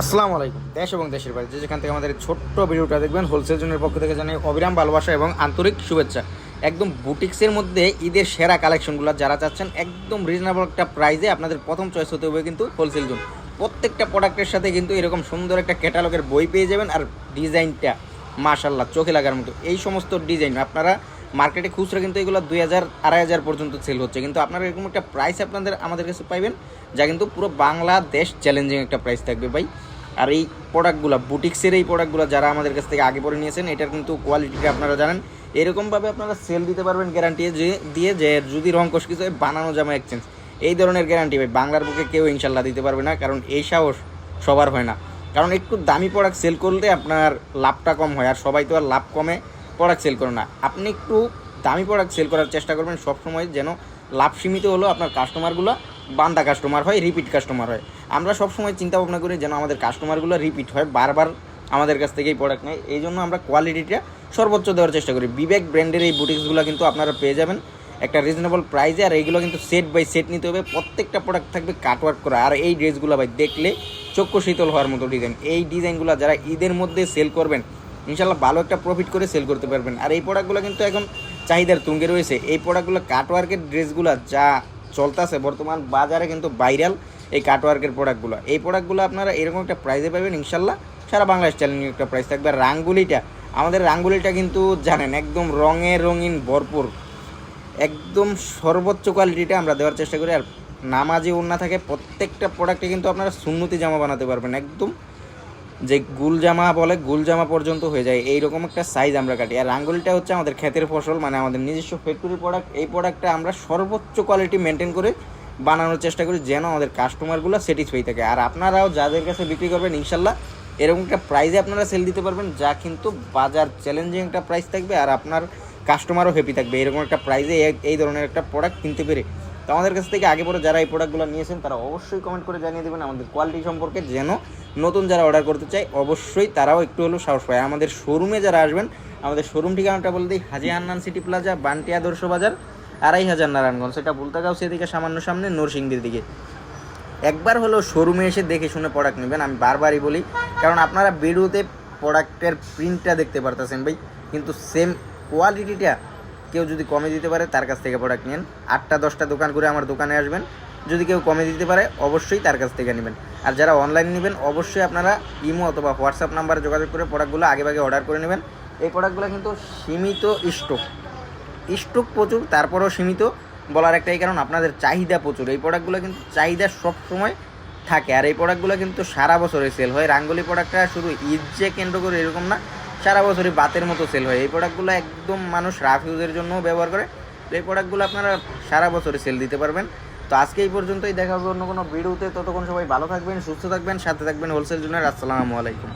আসসালামু আলাইকুম। দেশ এবং দেশের বাইরে যে যেখান থেকে আমাদের ছোট্ট ভিডিওটা দেখবেন হোলসেল জোনের পক্ষ থেকে জানাই অবিরাম ভালোবাসা এবং আন্তরিক শুভেচ্ছা। একদম বুটিক্সের মধ্যে ঈদের সেরা কালেকশনগুলো যারা চাচ্ছেন, একদম রিজনেবল একটা প্রাইসে আপনাদের প্রথম চয়েস হতে হবে কিন্তু হোলসেল জোন। প্রত্যেকটা প্রোডাক্টের সাথে কিন্তু এরকম সুন্দর একটা ক্যাটালগের বই পেয়ে যাবেন আর ডিজাইনটা মাশাল্লাহ চোখে লাগার মতো। এই সমস্ত ডিজাইন আপনারা মার্কেটে খুচরা কিন্তু এগুলো দুই হাজার আড়াই হাজার পর্যন্ত সেল হচ্ছে। কিন্তু আপনারা এরকম একটা প্রাইস আপনাদের আমাদের কাছে পাইবেন যা কিন্তু পুরো বাংলাদেশ চ্যালেঞ্জিং একটা প্রাইস থাকবে ভাই। আর এই প্রোডাক্টগুলো বুটিক্সের এই প্রোডাক্টগুলো যারা আমাদের কাছ থেকে আগে পরে নিয়েছেন এটার কিন্তু কোয়ালিটিটা আপনারা জানেন। এরকমভাবে আপনারা সেল দিতে পারবেন গ্যারান্টি যে দিয়ে যে যদি রং কষ কিছু হয়, বানানো জামা এক্সচেঞ্জ এই ধরনের গ্যারান্টি ভাই বাংলার বুকে কেউ ইনশাল্লাহ দিতে পারবে না কারণ এই সাহস সবার হয় না। কারণ একটু দামি প্রোডাক্ট সেল করলে আপনার লাভটা কম হয় আর সবাই তো আর লাভ কমে। প্রোডাক্ট সেল করে না। আপনি একটু দামি প্রোডাক্ট সেল করার চেষ্টা করবেন, সবসময় যেন লাভ সীমিত হলো আপনার কাস্টমারগুলো বান্দা কাস্টমার হয় রিপিট কাস্টমার হয়। আমরা সবসময় চিন্তা ভাবনা করি যেন আমাদের কাস্টমারগুলো রিপিট হয়, বারবার আমাদের কাছ থেকেই প্রোডাক্ট নেয়। এই জন্য আমরা কোয়ালিটিটা সর্বোচ্চ দেওয়ার চেষ্টা করি। বিবেক ব্র্যান্ডের এই বুটিক্সগুলো কিন্তু আপনারা পেয়ে যাবেন। একটা রিজনেবল প্রাইসে আর এইগুলো কিন্তু সেট বাই সেট নিতে হবে। প্রত্যেকটা প্রোডাক্ট থাকবে কাটওয়ার্ক করা। আর এই ড্রেসগুলো ভাই দেখলে চক্ষু শীতল হওয়ার মতো ডিজাইন এই ডিজাইনগুলো যারা ঈদের মধ্যে সেল করবেন ইনশাল্লাহ ভালো একটা প্রফিট করে সেল করতে পারবেন। আর এই প্রোডাক্টগুলো কিন্তু এখন চাহিদার তুঙ্গে রয়েছে। এই প্রোডাক্টগুলো কাটওয়ার্কের ড্রেসগুলো যা চলতেছে বর্তমান বাজারে কিন্তু ভাইরাল এই কাটওয়ার্কের প্রোডাক্টগুলো এই প্রোডাক্টগুলো আপনারা এরকম একটা প্রাইসে পাবেন ইনশাল্লাহ সারা বাংলাদেশ চ্যালেঞ্জিং একটা প্রাইস থাকবে। রাঙ্গুলিটা, আমাদের রাঙ্গুলিটা কিন্তু জানেন, একদম রঙে রঙিন ভরপুর। একদম সর্বোচ্চ কোয়ালিটিটা আমরা দেওয়ার চেষ্টা করি। আর নামাজি ওড়না থাকে, প্রত্যেকটা প্রোডাক্টে কিন্তু আপনারা সুন্নতি জামা বানাতে পারবেন। একদম যে গুল জামা বলে গুল জামা পর্যন্ত হয়ে যায়, এইরকম একটা সাইজ আমরা কাটি। আর রাঙ্গুলিটা হচ্ছে আমাদের ক্ষেতের ফসল মানে আমাদের নিজস্ব ফ্যাক্টরি প্রোডাক্ট এই প্রোডাক্টটা আমরা সর্বোচ্চ কোয়ালিটি মেনটেন করে বানানোর চেষ্টা করি, যেন আমাদের কাস্টমারগুলো স্যাটিসফাই থাকে। আর আপনারাও যাদের কাছে বিক্রি করবেন, ইনশাল্লাহ, এরকম একটা প্রাইজে আপনারা সেল দিতে পারবেন, যা কিন্তু বাজার চ্যালেঞ্জিং একটা প্রাইস থাকবে, আর আপনার কাস্টমারও হ্যাপি থাকবে। এরকম একটা প্রাইজে এই ধরনের একটা প্রোডাক্ট কিনতে পেরে তো আমাদের কাছ থেকে আগে পরে যারা এই প্রোডাক্টগুলো নিয়েছেন, তারা অবশ্যই কমেন্ট করে জানিয়ে দেবেন আমাদের কোয়ালিটি সম্পর্কে। যেন নতুন যারা অর্ডার করতে চায়, অবশ্যই তারাও একটু হলেও সাহস পায়। আমাদের শোরুমে যারা আসবেন, আমাদের শোরুম ঠিকানাটা বলে দিই, হাজি আন্নান সিটি প্লাজা, বান্টি আদর্শ বাজার, আড়াই হাজার নারায়ণগঞ্জ। সেটা বুলতাগাঁও সেদিকে, সামান্য সামনে, নরসিংদীর দিকে। একবার হলেও শোরুমে এসে দেখে শুনে প্রোডাক্ট নেবেন, আমি বারবারই বলি। কারণ আপনারা ভিডিওতে প্রোডাক্টের প্রিন্টটা দেখতে পারতেছেন ভাই। কিন্তু সেম কোয়ালিটিটা কেউ যদি কমে দিতে পারে, তার কাছ থেকে প্রোডাক্ট নেন। আটটা, দশটা দোকান করে আমার দোকানে আসবেন। যদি কেউ কমে দিতে পারে, অবশ্যই তার কাছ থেকে নেবেন। আর যারা অনলাইন নেবেন, অবশ্যই আপনারা ইমো অথবা হোয়াটসঅ্যাপ নাম্বারে যোগাযোগ করে প্রোডাক্টগুলো আগে ভাগে অর্ডার করে নেবেন। এই প্রোডাক্টগুলো কিন্তু সীমিত স্টক স্টক প্রচুর, তারপরেও সীমিত বলার একটাই কারণ, আপনাদের চাহিদা প্রচুর। এই প্রোডাক্টগুলো কিন্তু চাহিদা সবসময় থাকে। আর এই প্রোডাক্টগুলো কিন্তু সারা বছরে সেল হয়। রাঙ্গুলি প্রোডাক্টটা শুধু ঈদ যে কেন্দ্র করে এরকম না সারা বছরই বাতের মতো সেল হয়। এই প্রোডাক্টগুলো একদম মানুষ রাফ ইউজের জন্য ব্যবহার করে। তো এই প্রোডাক্টগুলো আপনারা সারা বছরই সেল দিতে পারবেন। তো আজকে এই পর্যন্তই, দেখা হবে অন্য কোনো ভিডিওতে ততক্ষণ সবাই ভালো থাকবেন, সুস্থ থাকবেন, সাথে থাকবেন হোলসেল জুনের আসসালামু আলাইকুম।